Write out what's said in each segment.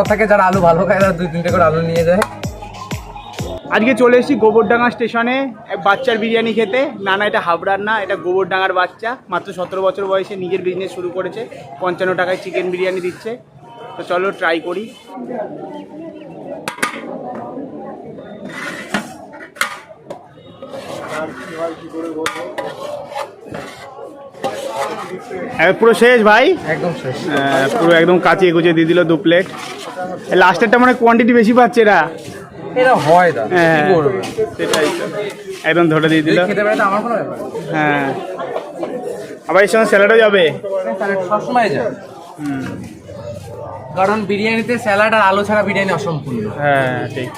বড় থাকে যারা আলু ভালো খায় তারা দুই তিনটে করে আলু নিয়ে যায়। আজকে চলে এসেছি গোবরডাঙ্গা স্টেশনে এক বাচ্চার বিরিয়ানি খেতে। না না এটা হাবড়ার না এটা গোবরডাঙ্গার বাচ্চা। মাত্র সতেরো বছর বয়সে নিজের বিজনেস শুরু করেছে। পঞ্চান্ন টাকায় চিকেন বিরিয়ানি দিচ্ছে। তো চলো ট্রাই করি। পুরো শেষ ভাই? একদম শেষ। পুরো একদম কাচিয়ে কুচিয়ে দিয়ে দিল দু প্লেট লাস্টেরটা মানে কোয়ান্টিটি বেশি পাচ্ছে এরা। এটা হয় দা কি হ্যাঁ। করবে? সেটাই একদম ধরে দিয়ে দিল। খেতে পারে আমার কোনো ব্যাপার হ্যাঁ। আবার এর সঙ্গে স্যালাডও যাবে। স্যালাড সবসময় যায় কারণ বিরিয়ানিতে স্যালাড আর আলু ছাড়া বিরিয়ানি অসম্পূর্ণ। হ্যাঁ ঠিক।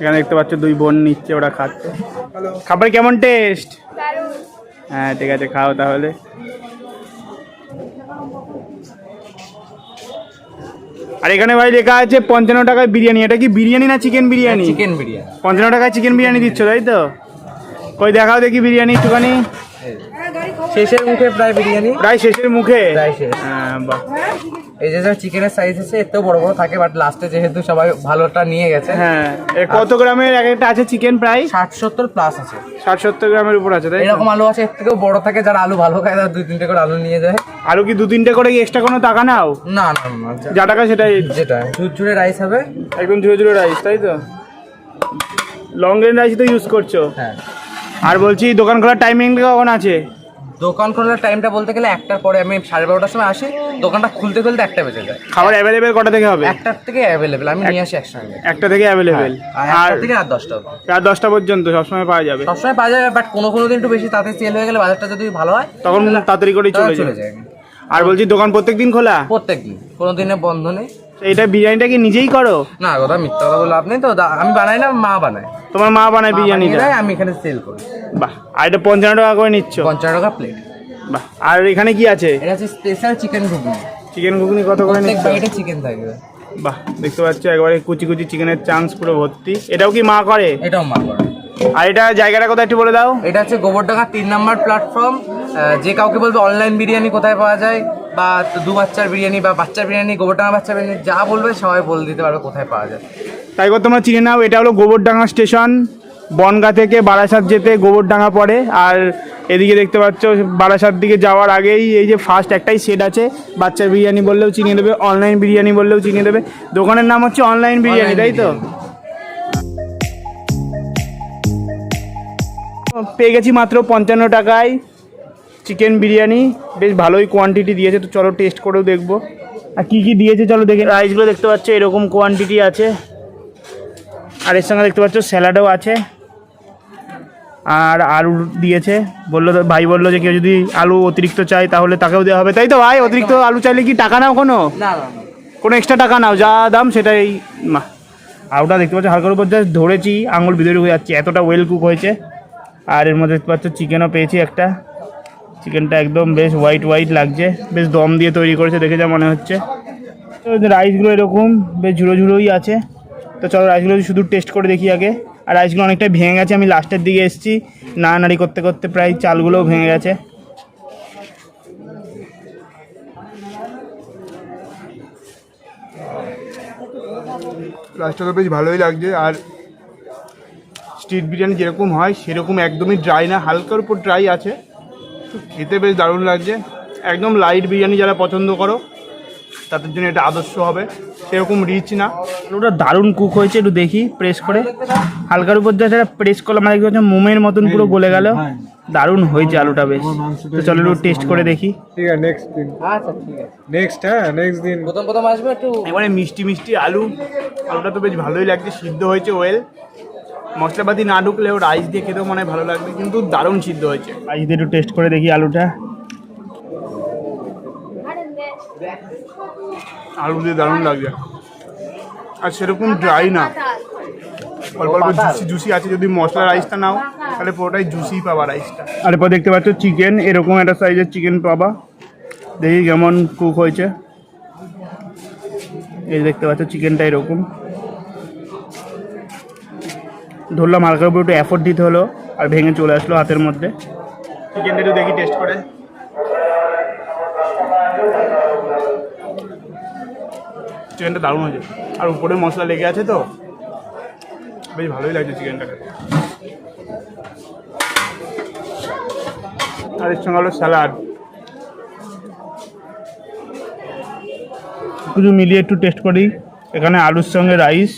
এখানে দেখতে পাচ্ছ দুই বোন নিচ্ছে ওরা খাচ্ছে। খাবার কেমন টেস্ট হ্যাঁ ঠিক আছে খাও তাহলে। আর এখানে ভাই লেখা আছে পঞ্চান্ন টাকায় বিরিয়ানি। এটা কি বিরিয়ানি না চিকেন বিরিয়ানি? চিকেন বিরিয়ানি। পঞ্চান্ন টাকায় চিকেন বিরিয়ানি দিচ্ছ তাই তো? কই দেখাও দেখি বিরিয়ানি একটুখানি। শেষের মুখে প্রায় বিরিয়ানি? প্রায় শেষের মুখে। প্রায় শেষ। হ্যাঁ বাহ। এই যে যা চিকেনের সাইজ আছে থেকেও বড় বড় থাকে বাট লাস্টে যেহেতু সবাই ভালোটা নিয়ে গেছে হ্যাঁ কত গ্রামের এক একটা আছে চিকেন প্রায়? ষাট সত্তর প্লাস আছে। ষাট সত্তর গ্রামের উপর আছে তাই? এরকম আলু আছে এর থেকেও বড় থাকে যারা আলু ভালো খায় তারা দুই তিনটে করে আলু নিয়ে যায়। আলু কি দু তিনটে করে এক্সট্রা কোনো টাকা নাও? না না না যা- যা টাকা সেটাই। যেটা ঝুরঝুরে রাইস হবে। একদম ঝুড়ো রাইস তাই তো? লং রেঞ্জ রাইস তো ইউজ করছ। হ্যাঁ। আর বলছি দোকান খোলার টাইমিং কখন আছে? দোকান খোলার টাইমটা বলতে গেলে একটার পরে আমি সাড়ে বারোটার সময় আসি দোকানটা খুলতে খুলতে একটা বেজে যায়। খাবার অ্যাভেলেবেল কটা থেকে হবে? একটার থেকে অ্যাভেলেবেল আমি নিয়ে আসি একসঙ্গে। একটা থেকে অ্যাভেলেবেল আর থেকে রাত দশটা। রাত দশটা পর্যন্ত সবসময় পাওয়া যাবে? সবসময় পাওয়া যাবে বাট কোনো কোনো দিন একটু বেশি তাতে সেল হয়ে গেলে বাজারটা যদি ভালো হয় তখন তাড়াতাড়ি করেই চলে যায়। যায়। আর বলছি দোকান প্রত্যেক দিন খোলা? প্রত্যেক দিন কোনো দিনে বন্ধ নেই। এটা বিরিয়ানিটা কি নিজেই করো? না কথা মিথ্যা কথা বলে আপনি তো। আমি বানাই না মা বানায়। তোমার মা বানায় বিরিয়ানিটা? আমি এখানে সেল করি। বাহ আর এটা পঞ্চান্ন টাকা করে নিচ্ছ? পঞ্চান্ন টাকা প্লেট বাহ আর এখানে কি আছে? এটা হচ্ছে special chicken ghugni. Chicken ghugni কত করে নিচ্ছ? বাইটে চিকেন থাকবে বাহ দেখতে পাচ্ছ একবারে কুচি কুচি চিকেনের চান্স পুরো ভর্তি। এটাও কি মা করে? এটাও মা করে। আর এটা জায়গাটা কোথায় একটু বলে দাও। এটা হচ্ছে গোবরডাঙ্গা তিন নাম্বার প্ল্যাটফর্ম যে কাউকে বলবে অনলাইন বিরিয়ানি কোথায় পাওয়া যায় বা দু বাচ্চার বিরিয়ানি বা বাচ্চার বিরিয়ানি গোবরডাঙ্গা বাচ্চা বিরিয়ানি যা বলবে সবাই বলে দিতে পারবে কোথায় পাওয়া যায়। তাই করে তোমরা চিনে নাও এটা হলো গোবরডাঙ্গা স্টেশন। বনগা থেকে বারাসাত যেতে গোবরডাঙ্গা পড়ে আর এদিকে দেখতে পাচ্ছ বারাসাত দিকে যাওয়ার আগেই এই যে ফার্স্ট একটাই সেট আছে বাচ্চার বিরিয়ানি বললেও চিনিয়ে দেবে অনলাইন বিরিয়ানি বললেও চিনিয়ে দেবে দোকানের নাম হচ্ছে অনলাইন বিরিয়ানি তাই তো? পেয়ে গেছি মাত্র পঞ্চান্ন টাকায়। চিকেন বিরিয়ানি বেশ ভালোই কোয়ান্টিটি দিয়েছে তো চলো টেস্ট করেও দেখব। আর কী কী দিয়েছে চলো দেখে রাইসগুলো দেখতে পাচ্ছ এরকম কোয়ান্টিটি আছে। আর এর সঙ্গে দেখতে পাচ্ছ স্যালাডও আছে। আর আলু দিয়েছে বলল ভাই বলল যে কেউ যদি আলু অতিরিক্ত চাই তাহলে তাকেও দেওয়া হবে। তাই তো ভাই অতিরিক্ত আলু চাইলে কি টাকা নাও কোনো? কোনো এক্সট্রা টাকা নাও যা দাম সেটাই মা। আলুটা দেখতে পাচ্ছ হালকার উপর জাস্ট ধরেছি আঙুল ভিতরে ঢুকে যাচ্ছে এতটা ওয়েল কুক হয়েছে। আর এর মধ্যে দেখতে পাচ্ছ চিকেনও পেয়েছি একটা। চিকেনটা একদম বেশ হোয়াইট হোয়াইট লাগছে, বেশ দম দিয়ে তৈরি করেছে, দেখে যা মনে হচ্ছে। তো রাইসগুলো এরকম, বেশ ঝুড়ো ঝুড়োই আছে। তো চলো রাইসগুলো শুধু টেস্ট করে দেখি আগে। আর রাইসগুলো অনেকটা ভেঙে গেছে, আমি লাস্টের দিকে এসেছি। নাড়ানাড়ি করতে করতে প্রায় চালগুলোও ভেঙে গেছে। রাইসটা তো বেশ ভালোই লাগছে, আর স্ট্রিট বিরিয়ানি যেরকম হয়, সেরকম একদমই ড্রাই না, হালকার উপর ড্রাই আছে। খেতে বেশ দারুণ লাগছে। একদম লাইট বিরিয়ানি যারা পছন্দ করো তাদের জন্য এটা আদর্শ হবে। সেরকম রিচ না। ওটা দারুণ কুক হয়েছে একটু দেখি প্রেস করে। হালকার উপর যা সেটা প্রেস করলাম মানে কি হচ্ছে মোমের মতন পুরো গলে গেল। দারুণ হয়েছে আলুটা বেশ। তো চলো একটু টেস্ট করে দেখি। ঠিক আছে নেক্সট দিন। আচ্ছা ঠিক আছে। নেক্সট হ্যাঁ নেক্সট দিন। প্রথম প্রথম আসবে একটু। এবারে মিষ্টি মিষ্টি আলু। আলুটা তো বেশ ভালোই লাগছে সিদ্ধ হয়েছে ওয়েল মশলাপাতি না ঢুকলেও রাইস দিয়ে খেতেও মনে হয় ভালো লাগবে কিন্তু দারুণ সিদ্ধ হয়েছে। রাইস দিয়ে একটু টেস্ট করে দেখি আলুটা। আলু দিয়ে দারুণ লাগছে আর সেরকম ড্রাই না। অল্প অল্প জুসি জুসি আছে যদি মশলা রাইসটা নাও তাহলে পুরোটাই জুসি পাবা রাইসটা আর এরপর দেখতে পাচ্ছ চিকেন এরকম একটা সাইজের চিকেন পাবা। দেখি কেমন কুক হয়েছে। এই দেখতে পাচ্ছ চিকেনটা এরকম। ধরলাম হালকার উপর একটু এফোর্ট দিতে হলো আর ভেঙে চলে আসলো হাতের মধ্যে। চিকেনটা একটু দেখি টেস্ট করে। চিকেনটা দারুণ হয়েছে। আর উপরে মশলা লেগে আছে তো বেশ ভালোই লাগছে চিকেনটা খেতে। আর এর সঙ্গে হলো স্যালাড কিছু মিলিয়ে একটু টেস্ট করি। এখানে আলুর সঙ্গে রাইস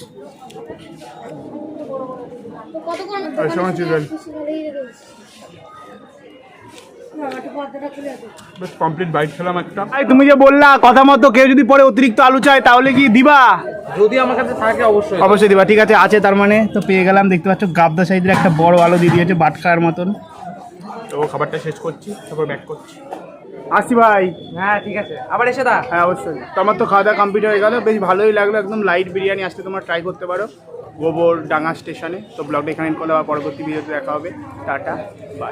বেশ কমপ্লিট বাইট খেলাম একটা। ভাই তুমি যে বললা কথা মতো কেউ যদি পরে অতিরিক্ত আলু চায় তাহলে কি দিবা? যদি আমার কাছে থাকে অবশ্যই। অবশ্যই দিবা ঠিক আছে আছে তার মানে। তো পেয়ে গেলাম দেখতে পাচ্ছ গাবদা সাইজের একটা বড় আলু দিয়ে দিয়েছে বাট খাওয়ার মতন। তো খাবারটা শেষ করছি তারপর ব্যাক করছি। আসি ভাই। হ্যাঁ ঠিক আছে। আবার এসে দা। হ্যাঁ অবশ্যই। তো আমার তো খাওয়া দাওয়া কমপ্লিট হয়ে গেল। বেশ ভালোই লাগল একদম লাইট বিরিয়ানি আসতে তোমরা ট্রাই করতে পারো। গোবর ডাঙ্গা স্টেশনে। তো ব্লগটা এখানে করলে আবার পরবর্তী ভিডিওতে দেখা হবে। Tata bye.